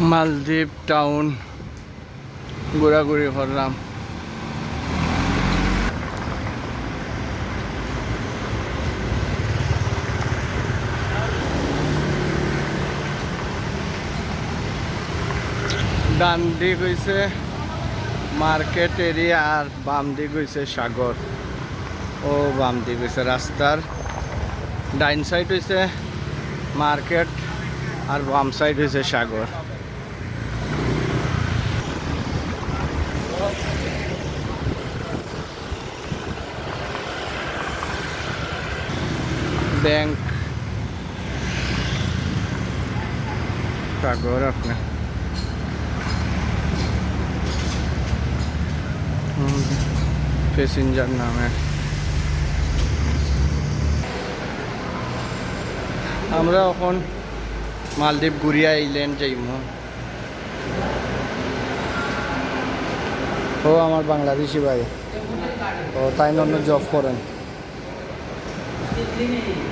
মালদ্বীপ টাউন, ঘোরাঘুরি করলাম। ডান দিক হইছে মার্কেট এরিয়া আর বাম দিক হইছে সাগর। ও, বাম দিক হইছে রাস্তার। ডাইন সাইড হইছে মার্কেট আর বাম সাইড হইছে সাগর। ব্যাংক। সাগর আপনার প্যাসেঞ্জার নামে। আমরা এখন মালদ্বীপ ঘুরিয়া আইল্যান্ড যাইমু। ও আমার বাংলাদেশি ভাই। ও তাই অন্য জব করেন।